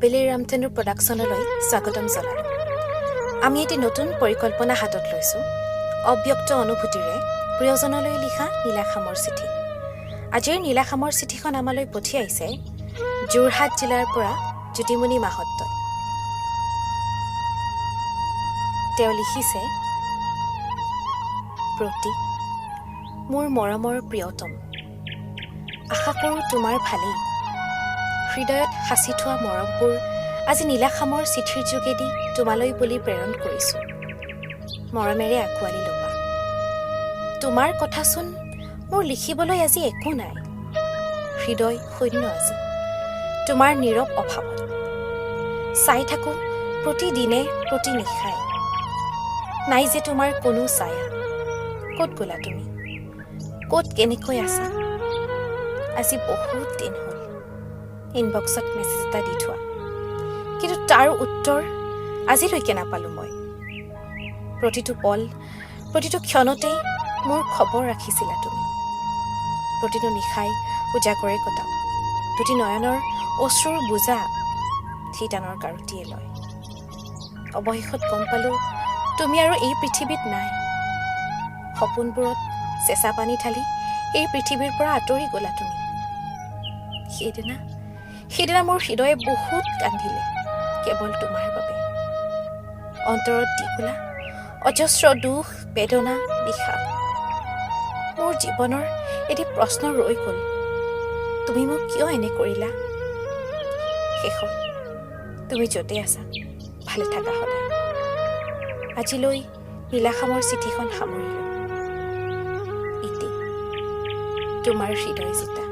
মুৰলী ৰামধেনু প্ৰডাকশ্যনলৈ স্বাগতম জনালোঁ। আমি এটি নতুন পৰিকল্পনা হাতত লৈছোঁ। অব্যক্ত অনুভূতিৰে প্ৰিয়জনলৈ লিখা নীলাখামৰ চিঠি। আজিৰ নীলাখামৰ চিঠিখন আমালৈ পঠিয়াইছে যোৰহাট জিলাৰ পৰা জ্যোতিমণি মাহত্তই তেওঁ লিখিছে প্ৰতি মোৰ মৰমৰ প্ৰিয়তম আশা কৰোঁ তোমাৰ ভালেই। হৃদয়ত সাঁচি থোৱা মৰমবোৰ আজি নীলাখামৰ চিঠিৰ যোগেদি তোমালৈ বুলি প্ৰেৰণ কৰিছোঁ। মৰমেৰে আঁকোৱালি ল'বা। তোমাৰ কথাচোন মোৰ লিখিবলৈ আজি একো নাই। হৃদয় শূন্য আজি। তোমাৰ নীৰৱ অভাৱত। চাই থাকোঁ প্ৰতিদিনে প্ৰতি নিশাই। নাই যে তোমাৰ কোনো ছায়া। ক'ত গ'লা তুমি? ক'ত কেনেকৈ আছা? আজি বহুত দিন হ'ল। ইনবক্সত মেছেজ এটা দি থোৱা। কিন্তু তাৰ উত্তৰ আজিলৈকে নাপালোঁ মই। প্ৰতিটো পল প্ৰতিটো ক্ষণতেই মোৰ খবৰ ৰাখিছিলা তুমি। প্ৰতিটো নিশাই উজাগৰে কটাওঁ। দুটি নয়নৰ অশ্ৰুৰ বোজা ঠিতানৰ কাৰুতিয়ে লয়। অৱশেষত গম পালোঁ তুমি আৰু এই পৃথিৱীত নাই। সপোনবোৰত চেঁচা পানী ঢালি এই পৃথিৱীৰ পৰা আঁতৰি গ'লা তুমি। সেইদিনা সেইদিনা মোৰ হৃদয়ে বহুত কান্দিলে কেৱল তোমাৰ বাবে। অন্তৰত দি গ'লা অজস্ৰ দুখ বেদনা বিষাদ মোৰ জীৱনৰ এটি প্ৰশ্ন ৰৈ গ'ল তুমি মোক কিয় এনে কৰিলা? শেষত তুমি য'তে আছা ভালে থাকা সদায় আজিলৈ নীলাখামৰ চিঠিখন সামৰিলোঁ। ইতি তোমাৰ হৃদয় জিতা।